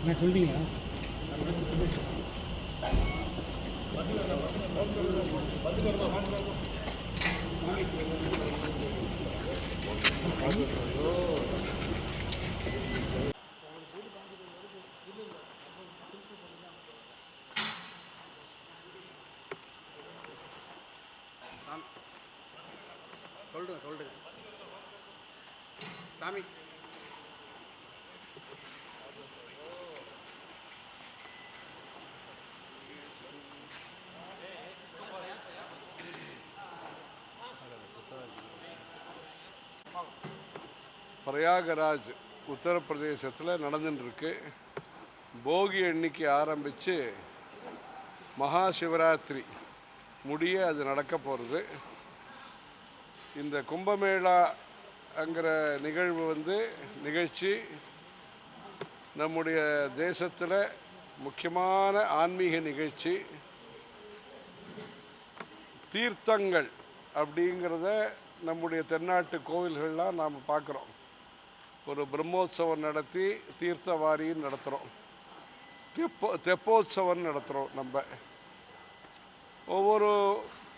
என்ன சொல்லிட்டீங்களா சாமி. பிரயாகராஜ் உத்தரப்பிரதேசத்தில் நடந்துட்டுருக்கு. போகி எண்ணிக்கை ஆரம்பித்து மகா சிவராத்திரி முடிய அது நடக்க போகிறது இந்த கும்பமேளா அங்கிற நிகழ்வு வந்து நிகழ்ச்சி நம்முடைய தேசத்தில் முக்கியமான ஆன்மீக நிகழ்ச்சி. தீர்த்தங்கள் அப்படிங்கிறத நம்முடைய தென்னாட்டு கோவில்கள்லாம் நாம் பார்க்குறோம் ஒரு பிரம்மோத்சவம் நடத்தி தீர்த்தவாரியும் நடத்துகிறோம் தெப்போ தெப்போத்சவம் நடத்துகிறோம் நம்ம. ஒவ்வொரு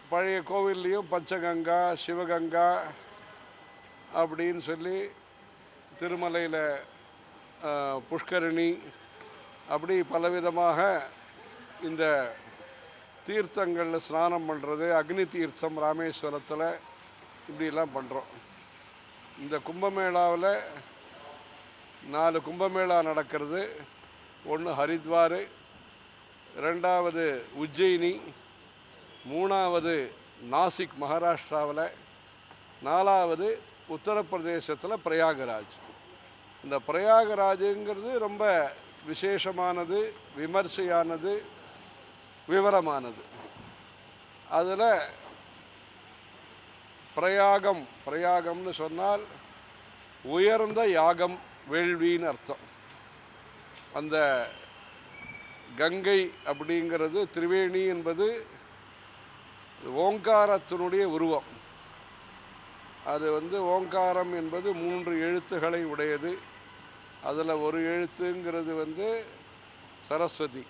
பழைய கோவில்லையும் பஞ்சகங்கா சிவகங்கா அப்படின்னு சொல்லி திருமலையில் புஷ்கரணி அப்படி பலவிதமாக இந்த தீர்த்தங்களில் ஸ்நானம் பண்ணுறது அக்னி தீர்த்தம் ராமேஸ்வரத்தில் இப்படிலாம் பண்ணுறோம் இந்த கும்பமேளாவில் நாலு கும்பமேளா நடக்கிறது. ஒன்று ஹரித்வார் ரெண்டாவது உஜ்ஜயினி மூணாவது நாசிக் மகாராஷ்டிராவில் நாலாவது உத்தரப்பிரதேசத்தில் பிரயாகராஜ். இந்த பிரயாகராஜுங்கிறது ரொம்ப விசேஷமானது விமர்சையானது விவரமானது. அதில் பிரயாகம் பிரயாகம்னு சொன்னால் உயர்ந்த யாகம் வேள்வின்னு அர்த்தம். அந்த கங்கை அப்படிங்கிறது திரிவேணி என்பது ஓங்காரத்தினுடைய உருவம். அது வந்து ஓங்காரம் என்பது மூன்று எழுத்துக்களை உடையது. அதில் ஒரு எழுத்துங்கிறது வந்து சரஸ்வதி.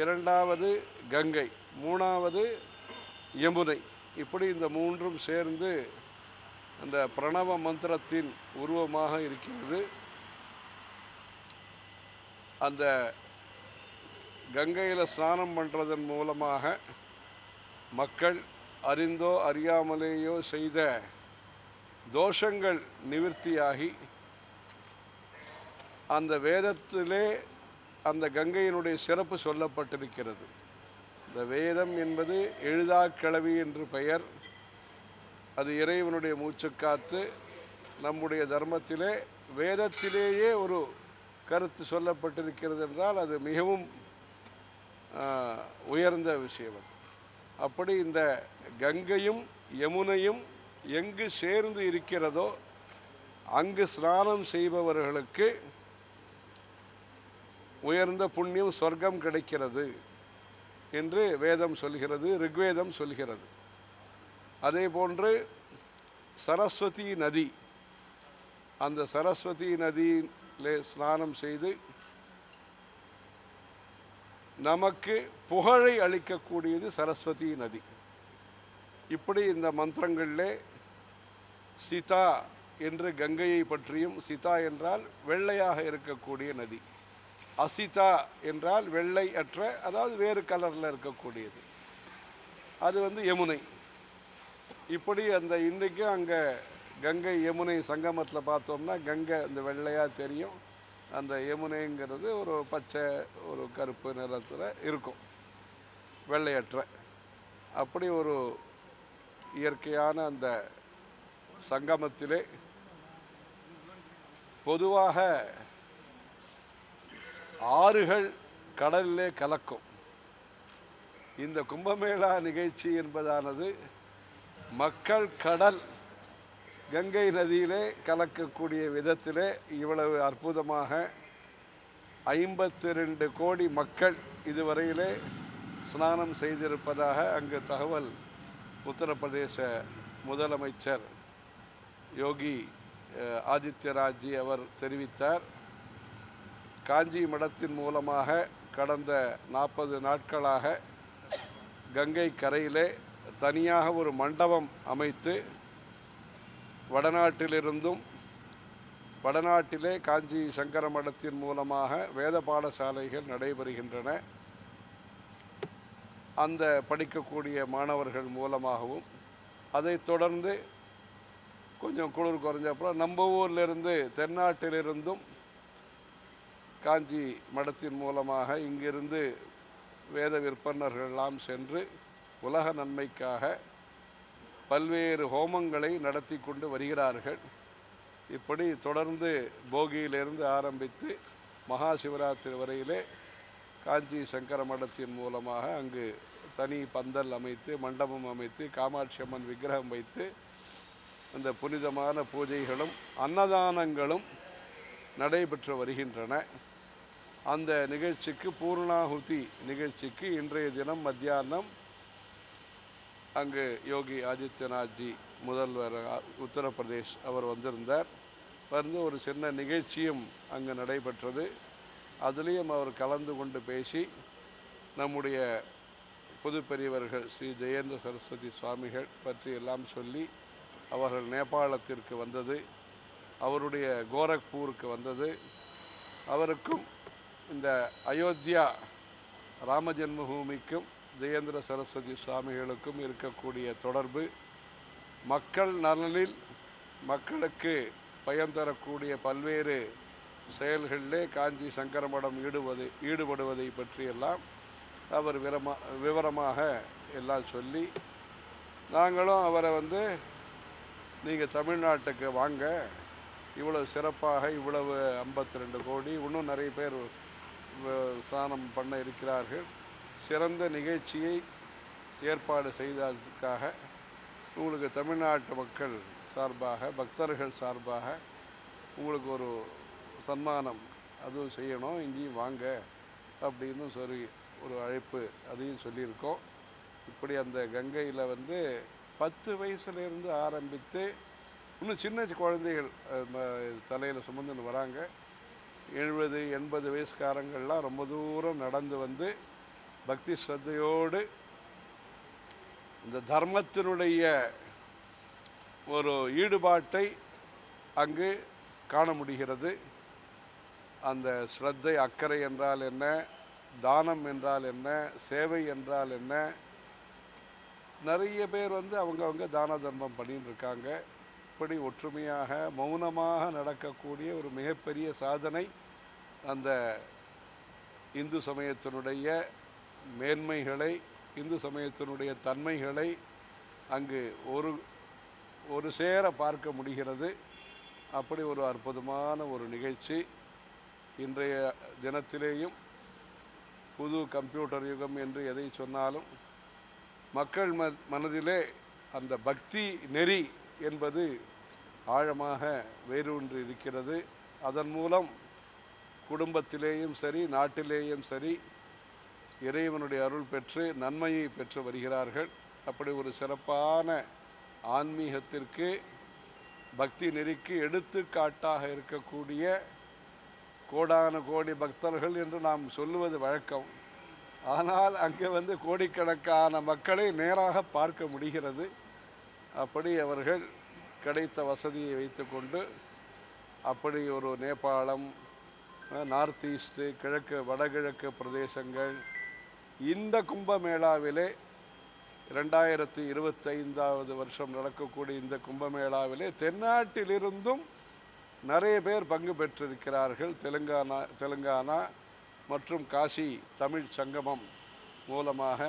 இரண்டாவது கங்கை. மூணாவது யமுனை. இப்படி இந்த மூன்றும் சேர்ந்து அந்த பிரணவ மந்திரத்தின் உருவமாக இருக்கிறது. அந்த கங்கையில் ஸ்நானம் பண்ணுறதன் மூலமாக மக்கள் அறிந்தோ அறியாமலேயோ செய்த தோஷங்கள் நிவர்த்தியாகி அந்த வேதத்திலே அந்த கங்கையினுடைய சிறப்பு சொல்லப்பட்டிருக்கிறது. இந்த வேதம் என்பது எழுதா கிளவி என்று பெயர். அது இறைவனுடைய மூச்சுக்காத்து நம்முடைய தர்மத்திலே வேதத்திலேயே ஒரு கருத்து சொல்லப்பட்டிருக்கிறது என்றால் அது மிகவும் உயர்ந்த விஷயம் அப்படி இந்த கங்கையும் யமுனையும் எங்கு சேர்ந்து இருக்கிறதோ அங்கு ஸ்நானம் செய்பவர்களுக்கு உயர்ந்த புண்ணியம் சொர்க்கம் கிடைக்கிறது என்று வேதம் சொல்கிறது ரிக்வேதம் சொல்கிறது. அதே போன்று சரஸ்வதி நதி அந்த சரஸ்வதி நதியிலே ஸ்நானம் செய்து நமக்கு புகழை அளிக்கக்கூடியது சரஸ்வதி நதி. இப்படி இந்த மந்திரங்களிலே சீதா என்று கங்கையை பற்றியும் சீதா என்றால் வெள்ளையாக இருக்கக்கூடிய நதி. அசிதா என்றால் வெள்ளை அற்ற அதாவது வேறு கலரில் இருக்கக்கூடியது. அது வந்து யமுனை. இப்படி அந்த இன்றைக்கும் அங்கே கங்கை யமுனை சங்கமத்தில் பார்த்தோம்னா கங்கை அந்த வெள்ளையாக தெரியும். அந்த யமுனைங்கிறது ஒரு பச்சை ஒரு கருப்பு நிறத்தில் இருக்கும். வெள்ளையற்ற. அப்படி ஒரு இயற்கையான அந்த சங்கமத்திலே பொதுவாக ஆறுகள் கடலிலே கலக்கும். இந்த கும்பமேளா நிகழ்ச்சி என்பதானது மக்கள் கடல் கங்கை நதியிலே கலக்கக்கூடிய விதத்திலே இவ்வளவு அற்புதமாக ஐம்பத்தி ரெண்டு கோடி மக்கள் இதுவரையிலே ஸ்நானம் செய்திருப்பதாக அங்கு தகவல் உத்தரப்பிரதேச முதலமைச்சர் யோகி ஆதித்யராஜி அவர் தெரிவித்தார். காஞ்சி மடத்தின் மூலமாக கடந்த நாற்பது நாட்களாக கங்கை கரையிலே தனியாக ஒரு மண்டபம் அமைத்து வடநாட்டிலிருந்தும் வடநாட்டிலே காஞ்சி சங்கர மடத்தின் மூலமாக வேத பாடசாலைகள் நடைபெறுகின்றன. அந்த படிக்கக்கூடிய மாணவர்கள் மூலமாகவும் அதைத் தொடர்ந்து கொஞ்சம் குளிர் குறைஞ்ச அப்புறம் நம்ம ஊர்லேருந்து தென்னாட்டிலிருந்தும் காஞ்சி மடத்தின் மூலமாக இங்கிருந்து வேத விற்பனர்கள் எல்லாம் சென்று உலக நன்மைக்காக பல்வேறு ஹோமங்களை நடத்தி கொண்டு வருகிறார்கள். இப்படி தொடர்ந்து போகியிலிருந்து ஆரம்பித்து மகா சிவராத்திரி வரையிலே காஞ்சி சங்கர மடத்தின் மூலமாக அங்கு தனி பந்தல் அமைத்து மண்டபம் அமைத்து காமாட்சி அம்மன் விக்கிரகம் வைத்து அந்த புனிதமான பூஜைகளும் அன்னதானங்களும் நடைபெற்று வருகின்றன. அந்த நிகழ்ச்சிக்கு பூர்ணாகுதி நிகழ்ச்சிக்கு இன்றைய தினம் மத்தியானம் அங்கு யோகி ஆதித்யநாத்ஜி முதல்வர் உத்தரப்பிரதேஷ் அவர் வந்திருந்தார். வந்து ஒரு சின்ன நிகழ்ச்சியும் அங்கு நடைபெற்றது. அதுலேயும் அவர் கலந்து கொண்டு பேசி நம்முடைய பொதுப்பெரியவர்கள் ஸ்ரீ ஜெயேந்திர சரஸ்வதி சுவாமிகள் பற்றி எல்லாம் சொல்லி அவர்கள் நேபாளத்திற்கு வந்தது அவருடைய கோரக்பூருக்கு வந்தது. அவருக்கும் இந்த அயோத்தியா ராம ஜென்மபூமிக்கும் ஜெயேந்திர சரஸ்வதி சுவாமிகளுக்கும் இருக்கக்கூடிய தொடர்பு மக்கள் நலனில் மக்களுக்கு பயன் தரக்கூடிய பல்வேறு செயல்களிலே காஞ்சி சங்கரமடம் ஈடுவது ஈடுபடுவதை பற்றியெல்லாம் அவர் விரமா விவரமாக எல்லாம் சொல்லி நாங்களும் அவரை வந்து நீங்கள் தமிழ்நாட்டுக்கு வாங்க. இவ்வளவு சிறப்பாக இவ்வளவு ஐம்பத்தி ரெண்டு கோடி இன்னும் நிறைய பேர் வ- ஸ்நானம் பண்ண இருக்கிறார்கள். சிறந்த நிகழ்ச்சியை ஏற்பாடு செய்ததற்காக உங்களுக்கு தமிழ்நாட்டு மக்கள் சார்பாக பக்தர்கள் சார்பாக உங்களுக்கு ஒரு சன்மானம். அதுவும் செய்யணும் இங்கேயும் வாங்க அப்படின்னு சொல்லி ஒரு அழைப்பு அதையும் சொல்லியிருக்கோம். இப்படி அந்த கங்கையில் வந்து பத்து வயசுலேருந்து ஆரம்பித்து இன்னும் சின்ன குழந்தைகள் தலையில் சுமந்துன்னு வராங்க. எழுபது எண்பது வயசுக்காரங்கள்லாம் ரொம்ப தூரம் நடந்து வந்து பக்தி ஸ்ரத்தையோடு இந்த தர்மத்தினுடைய ஒரு ஈடுபாட்டை அங்கு காண முடிகிறது. அந்த ஸ்ரத்தை அக்கறை என்றால் என்ன தானம் என்றால் என்ன சேவை என்றால் என்ன நிறைய பேர் வந்து அவங்கவுங்க தான தர்மம் பண்ணின்னு இருக்காங்க. இப்படி ஒற்றுமையாக மௌனமாக நடக்கக்கூடிய ஒரு மிகப்பெரிய சாதனை அந்த இந்து சமயத்தினுடைய மேன்மைகளை இந்து சமயத்தினுடைய தன்மைகளை அங்கு ஒரு ஒரு சேர பார்க்க முடிகிறது. அப்படி ஒரு அற்புதமான ஒரு நிகழ்ச்சி இன்றைய தினத்திலேயும் புது கம்ப்யூட்டர் யுகம் என்று எதை சொன்னாலும் மக்கள் ம மனதிலே அந்த பக்தி நெறி என்பது ஆழமாக வேரூன்று இருக்கிறது. அதன் மூலம் குடும்பத்திலேயும் சரி நாட்டிலேயும் சரி இறைவனுடைய அருள் பெற்று நன்மையை பெற்று வருகிறார்கள். அப்படி ஒரு சிறப்பான ஆன்மீகத்திற்கு பக்தி நெறிக்கு எடுத்துக்காட்டாக இருக்கக்கூடிய கோடான கோடி பக்தர்கள் என்று நாம் சொல்லுவது வழக்கம். ஆனால் அங்கே வந்து கோடிக்கணக்கான மக்களை நேராக பார்க்க முடிகிறது. அப்படி அவர்கள் கிடைத்த வசதியை வைத்துக்கொண்டு அப்படி ஒரு நேபாளம் நார்த் ஈஸ்ட்டு கிழக்கு வடகிழக்கு பிரதேசங்கள் இந்த கும்பமேளாவிலே ரெண்டாயிரத்தி இருபத்தைந்தாவது வருஷம் நடக்கக்கூடிய இந்த கும்பமேளாவிலே தென்னாட்டிலிருந்தும் நிறைய பேர் பங்கு பெற்றிருக்கிறார்கள். தெலுங்கானா தெலுங்கானா மற்றும் காசி தமிழ் சங்கமம் மூலமாக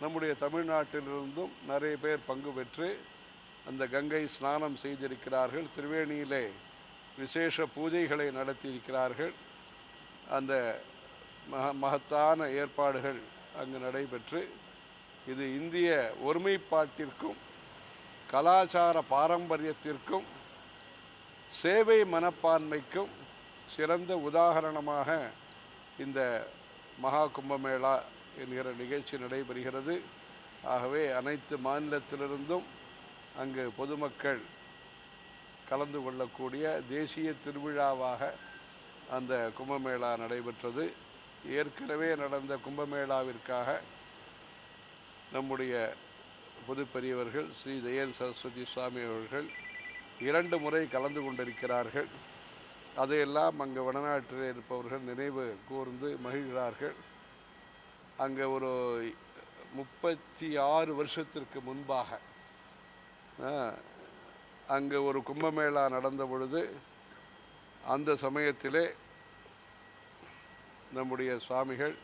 நம்முடைய தமிழ்நாட்டிலிருந்தும் நிறைய பேர் பங்கு பெற்று அந்த கங்கை ஸ்நானம் செய்திருக்கிறார்கள். திருவேணியிலே விசேஷ பூஜைகளை நடத்தியிருக்கிறார்கள். அந்த மக மகத்தான ஏற்பாடுகள் அங்கு நடைபெற்று இது இந்திய ஒருமைப்பாட்டிற்கும் கலாச்சார பாரம்பரியத்திற்கும் சேவை மனப்பான்மைக்கும் சிறந்த உதாரணமாக இந்த மகா கும்பமேளா என்கிற நிகழ்ச்சி நடைபெறுகிறது. ஆகவே அனைத்து மாநிலத்திலிருந்தும் அங்கு பொதுமக்கள் கலந்து கொள்ளக்கூடிய தேசிய திருவிழாவாக அந்த கும்பமேளா நடைபெற்றது. ஏற்கனவே நடந்த கும்பமேளாவிற்காக நம்முடைய பொதுப்பெரியவர்கள் ஸ்ரீ ஜெயன் சரஸ்வதி சுவாமி அவர்கள் இரண்டு முறை கலந்து கொண்டிருக்கிறார்கள். அதையெல்லாம் அங்கே வடநாட்டில் இருப்பவர்கள் நினைவு கூர்ந்து மகிழ்கிறார்கள். அங்கே ஒரு முப்பத்தி ஆறு வருஷத்திற்கு முன்பாக அங்கே ஒரு கும்பமேளா நடந்த பொழுது அந்த சமயத்திலே நம்முடைய சுவாமிகள்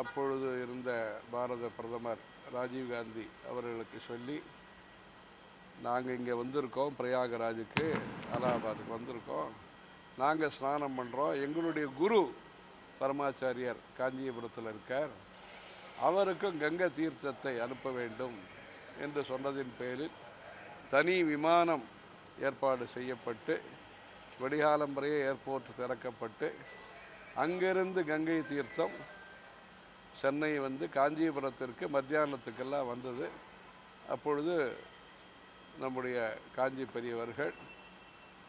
அப்பொழுது இருந்த பாரத பிரதமர் ராஜீவ்காந்தி அவர்களுக்கு சொல்லி நாங்கள் இங்கே வந்திருக்கோம் பிரயாகராஜுக்கு அலகாபாத்துக்கு வந்திருக்கோம். நாங்கள் ஸ்நானம் பண்ணுறோம் எங்களுடைய குரு பரமாச்சாரியர் காஞ்சிபுரத்தில் இருக்கார். அவருக்கும் கங்கை தீர்த்தத்தை அனுப்ப வேண்டும் என்று சொன்னதின் பேரில் தனி விமானம் ஏற்பாடு செய்யப்பட்டு வெடிகாலம்பரையே ஏர்போர்ட் திறக்கப்பட்டு அங்கிருந்து கங்கை தீர்த்தம் சென்னை வந்து காஞ்சிபுரத்திற்கு மத்தியானத்துக்கெல்லாம் வந்தது. அப்பொழுது நம்முடைய காஞ்சி பெரியவர்கள்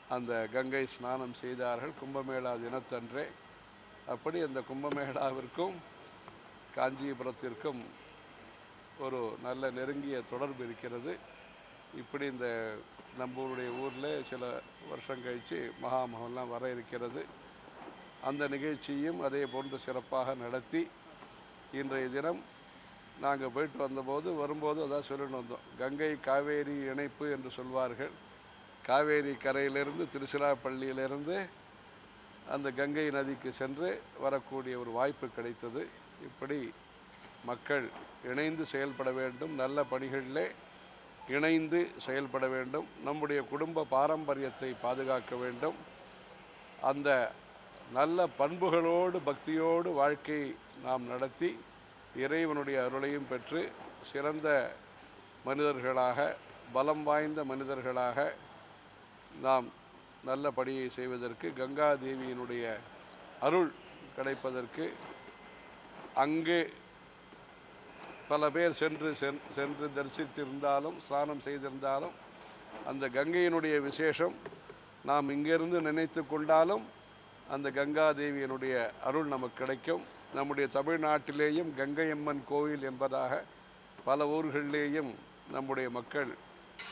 அந்த கங்கை ஸ்நானம் செய்தார்கள் கும்பமேளா தினத்தன்றே. அப்படி அந்த கும்பமேளாவிற்கும் காஞ்சிபுரத்திற்கும் ஒரு நல்ல நெருங்கிய தொடர்பு இருக்கிறது. இப்படி இந்த நம்மளுடைய ஊரில் சில வருஷம் கழித்து மகாமகம்லாம் வர இருக்கிறது. அந்த நிகழ்ச்சியும் அதே போன்று சிறப்பாக நடத்தி இன்றைய தினம் நாங்கள் போயிட்டு வந்தபோது வரும்போது அதான் சொல்லிட்டு வந்தோம். கங்கை காவேரி இணைப்பு என்று சொல்வார்கள். காவேரி கரையிலிருந்து திருச்சிராப்பள்ளியிலிருந்து அந்த கங்கை நதிக்கு சென்று வரக்கூடிய ஒரு வாய்ப்பு கிடைத்தது. இப்படி மக்கள் இணைந்து செயல்பட வேண்டும். நல்ல பணிகளிலே இணைந்து செயல்பட வேண்டும். நம்முடைய குடும்ப பாரம்பரியத்தை பாதுகாக்க வேண்டும். அந்த நல்ல பண்புகளோடு பக்தியோடு வாழ்க்கை நாம் நடத்தி இறைவனுடைய அருளையும் பெற்று சிறந்த மனிதர்களாக பலம் வாய்ந்த மனிதர்களாக நாம் நல்ல பணியை செய்வதற்கு கங்கா தேவியினுடைய அருள் கிடைப்பதற்கு அங்கே பல பேர் சென்று சென்- சென்று தரிசித்திருந்தாலும் ஸ்நானம் செய்திருந்தாலும் அந்த கங்கையினுடைய விசேஷம் நாம் இங்கிருந்து நினைத்து கொண்டாலும் அந்த கங்கா தேவியினுடைய அருள் நமக்கு கிடைக்கும். நம்முடைய தமிழ்நாட்டிலேயும் கங்கையம்மன் கோவில் என்பதாக பல ஊர்களிலேயும் நம்முடைய மக்கள்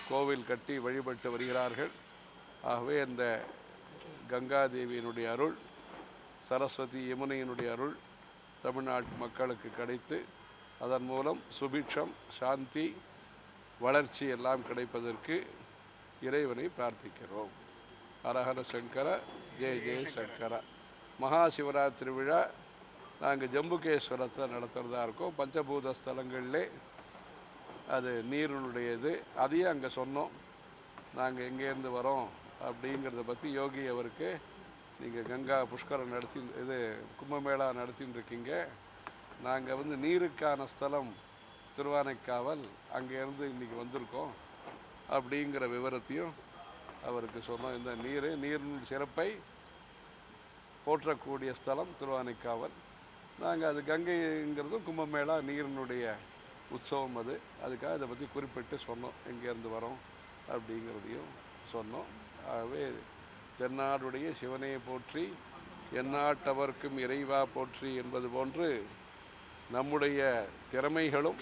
கோவில் கட்டி வழிபட்டு வருகிறார்கள். ஆகவே அந்த கங்காதேவியினுடைய அருள் சரஸ்வதி யமுனையினுடைய அருள் தமிழ்நாட்டு மக்களுக்கு கிடைத்து அதன் மூலம் சுபிக்ஷம் சாந்தி வளர்ச்சி எல்லாம் கிடைப்பதற்கு இறைவனை பிரார்த்திக்கிறோம். அரஹர சங்கர ஜெய ஜெய சங்கர மகா சிவராத்திரி விழா நாங்கள் ஜம்புகேஸ்வரத்தை நடத்துகிறதா இருக்கோம். பஞ்சபூத ஸ்தலங்களிலே அது நீரினுடையது. அதையும் அங்கே சொன்னோம். நாங்கள் எங்கேருந்து வரோம் அப்படிங்கிறத பற்றி யோகி அவருக்கு நீங்கள் கங்கா புஷ்கரம் நடத்தி இது கும்பமேளா நடத்தின்னு இருக்கீங்க. நாங்கள் வந்து நீருக்கான ஸ்தலம் திருவானைக்காவல் அங்கேருந்து இன்றைக்கி வந்திருக்கோம் அப்படிங்கிற விவரத்தையும் அவருக்கு சொன்னோம். இந்த நீர் நீரின் சிறப்பை போற்றக்கூடிய ஸ்தலம் திருவானைக்காவல். நாங்கள் அது கங்கைங்கிறதும் கும்பமேளா நீரினுடைய உற்சவம் அது. அதுக்காக இதை பற்றி குறிப்பிட்டு சொன்னோம். எங்கேருந்து வரோம் அப்படிங்கிறதையும் சொன்னோம். ஆகவே தென்னாடுடைய சிவனையை போற்றி எந்நாட்டவர்க்கும் இறைவா போற்றி என்பது போன்று நம்முடைய திறமைகளும்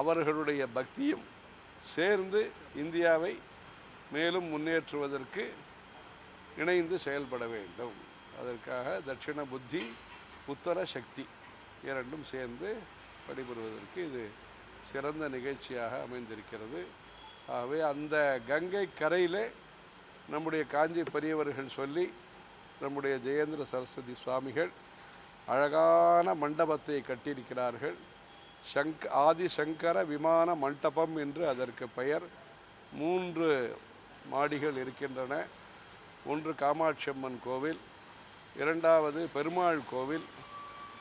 அவர்களுடைய பக்தியும் சேர்ந்து இந்தியாவை மேலும் முன்னேற்றுவதற்கு இணைந்து செயல்பட வேண்டும். அதற்காக தட்சிண புத்தி உத்தர சக்தி இரண்டும் சேர்ந்து வழிபடுவதற்கு இது சிறந்த நிகழ்ச்சியாக அமைந்திருக்கிறது. ஆகவே அந்த கங்கை கரையிலே நம்முடைய காஞ்சி பெரியவர்கள் சொல்லி நம்முடைய ஜெயேந்திர சரஸ்வதி சுவாமிகள் அழகான மண்டபத்தை கட்டியிருக்கிறார்கள். சங்க் ஆதிசங்கர விமான மண்டபம் என்று அதற்கு பெயர். மூன்று மாடிகள் இருக்கின்றன. ஒன்று காமாட்சி அம்மன் கோவில் இரண்டாவது பெருமாள் கோவில்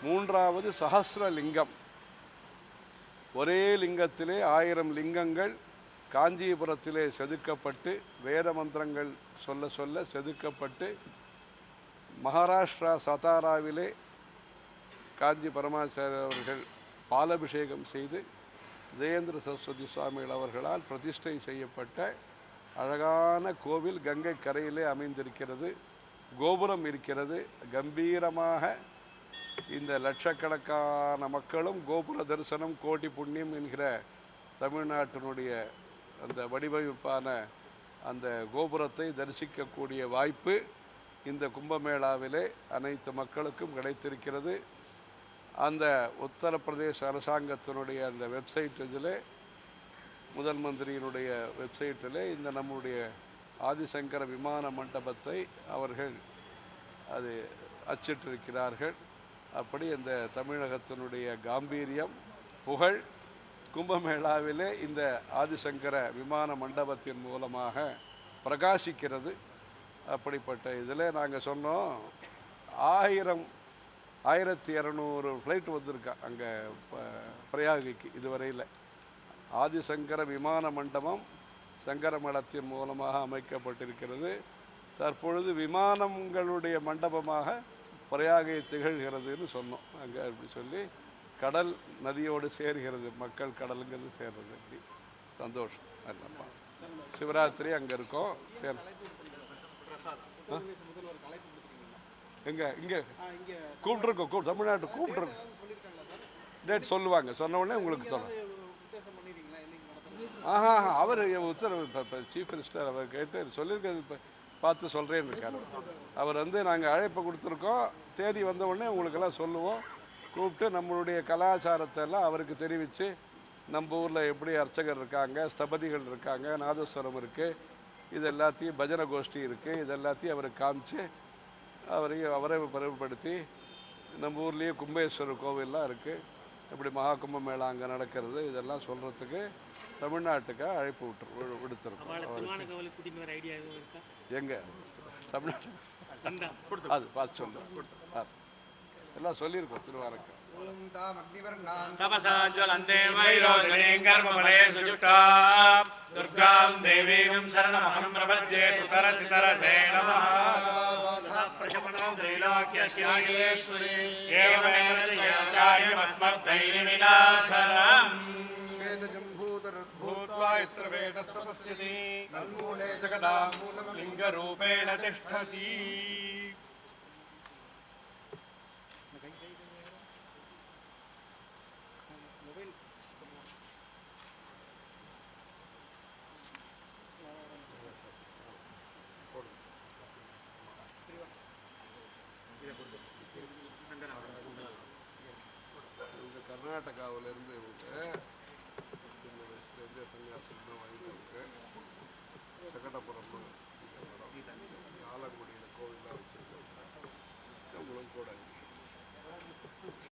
மூன்றாவது சஹஸ்ரலிங்கம் ஒரே லிங்கத்திலே ஆயிரம் லிங்கங்கள் காஞ்சிபுரத்திலே செதுக்கப்பட்டு வேத மந்திரங்கள் சொல்ல சொல்ல செதுக்கப்பட்டு மகாராஷ்டிரா சதாராவிலே காஞ்சி பரமாச்சாரியர் அவர்கள் பாலபிஷேகம் செய்து ஜெயேந்திர சரஸ்வதி சுவாமிகள் அவர்களால் பிரதிஷ்டை செய்யப்பட்ட அழகான கோவில் கங்கை கரையிலே அமைந்திருக்கிறது. கோபுரம் இருக்கிறது. கம்பீரமாக இந்த லட்சக்கணக்கான மக்களும் கோபுர தரிசனம் கோடி புண்ணியம் என்கிற தமிழ்நாட்டினுடைய அந்த வடிவமைப்பான அந்த கோபுரத்தை தரிசிக்கக்கூடிய வாய்ப்பு இந்த கும்பமேளாவிலே அனைத்து மக்களுக்கும் கிடைத்திருக்கிறது. அந்த உத்தரப்பிரதேச அரசாங்கத்தினுடைய அந்த வெப்சைட் இதில் முதல் மந்திரியினுடைய வெப்சைட்டில் இந்த நம்முடைய ஆதிசங்கர விமான மண்டபத்தை அவர்கள் அது அச்சிட்டிருக்கிறார்கள். அப்படி இந்த தமிழகத்தினுடைய காம்பீரியம் புகழ் கும்பமேளாவிலே இந்த ஆதிசங்கர விமான மண்டபத்தின் மூலமாக பிரகாசிக்கிறது. அப்படிப்பட்ட இதில் நாங்கள் சொன்னோம் ஆயிரம் ஆயிரத்தி இரநூறு ஃப்ளைட் வந்திருக்கா அங்கே பிரயாகிக்கு இதுவரையில். ஆதிசங்கர விமான மண்டபம் சங்கர மடத்தின் மூலமாக அமைக்கப்பட்டிருக்கிறது. தற்பொழுது விமானங்களுடைய மண்டபமாக பிரயாகை திகழ்கிறதுன்னு சொன்னோம். அங்கே அப்படி சொல்லி கடல் நதியோடு சேர்கிறது. மக்கள் கடலுங்கிறது சேர்றது. அப்படி. சந்தோஷம். நல்லப்பா சிவராத்திரி அங்கே இருக்கோம். சேர். எங்கே? இங்கே. கூப்பிட்ருக்கோம் கூ தமிழ்நாட்டு கூப்பிட்ருக்கோம் டேட் சொல்லுவாங்க. சொன்ன உடனே உங்களுக்கு சொல்லுவேன் ஆஹா அவர் உத்தரவு இப்போ இப்போ சீஃப் மினிஸ்டர் அவர் கேட்டு சொல்லியிருக்கிறது இப்போ பார்த்து சொல்கிறேன்னு இருக்கார். அவர் வந்து நாங்கள் அழைப்பு கொடுத்துருக்கோம். தேதி வந்த உடனே உங்களுக்கெல்லாம் சொல்லுவோம். கூப்பிட்டு நம்மளுடைய கலாச்சாரத்தை எல்லாம் அவருக்கு தெரிவித்து நம்ம ஊரில் எப்படி அர்ச்சகர் இருக்காங்க ஸ்தபதிகள் இருக்காங்க நாதஸ்வரம் இருக்குது இது எல்லாத்தையும் பஜனை கோஷ்டி இருக்குது இது எல்லாத்தையும் அவருக்கு காமிச்சு அவரையும் அவரை பெருமைப்படுத்தி நம்ம ஊர்லேயே கும்பேஸ்வரர் கோவில்லாம் இருக்குது இப்படி மகா கும்ப மேளா அங்கே நடக்கிறது இதெல்லாம் சொல்கிறதுக்கு தமிழ்நாட்டுக்கு அழைப்பு விட்டு வி- விடுத்திருக்கோம் அவளை திருவான கவலை கூட்டின்னு வர ஐடியா எதுவும் இருக்கா எங்கே தமிழ்நாட்டு அந்த அது பார்த்து சொல்லுங்கள் எல்லாம் சொல்லியிருக்கோம் திருவாரூருக்கு ஓம் தாம் அக்னிவர்ணான் तपसाज्वलन्ते वैरोचनीं कर्मफलेषु जुष्टा दुर्गां देवीं शरणमहं प्रपद्ये सुतरसितरसे नमः प्रशमनं त्रैलोक्यस्याखिलेश्वरी एवमेव कार्यमस्मद्धैर्यविनाशनम् श्वेतजम्बूतरुद्भूत्वा यत्र वेदस्तपस्यति तन्मूले जगदामूलं लिङ्गरूपेण तिष्ठति இவங்க கர்நாடகாவிலேருந்து இவங்க